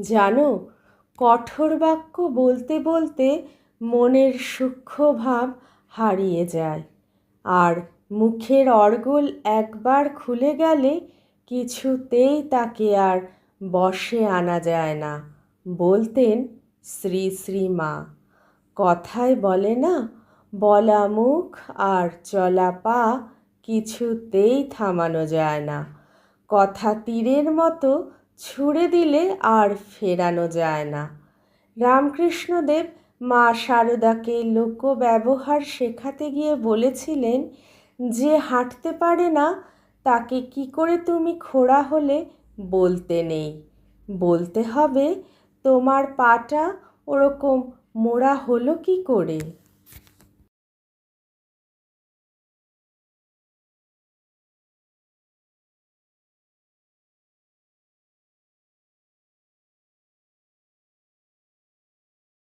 জানো, কঠোর বাক্য বলতে বলতে মনের সূক্ষ্ম ভাব হারিয়ে যায়। আর মুখের অর্গল একবার খুলে গেলে কিছুতেই তাকে আর বশে আনা যায় না। বলতেন শ্রী শ্রী মা। কথায় বলে না, বলা মুখ আর চলা পা কিছুতেই থামানো যায় না। কথা তীরের মতো ছুঁড়ে দিলে আর ফেরানো যায় না। রামকৃষ্ণদেব মা শারদাকে লোক ব্যবহার শেখাতে গিয়ে বলেছিলেন, যে হাঁটতে পারে না, তাকে কি করে তুমি খোড়া হলে বলতে নেই। বলতে হবে, তোমার পাটা ওরকম মোড়া হলো কি করে?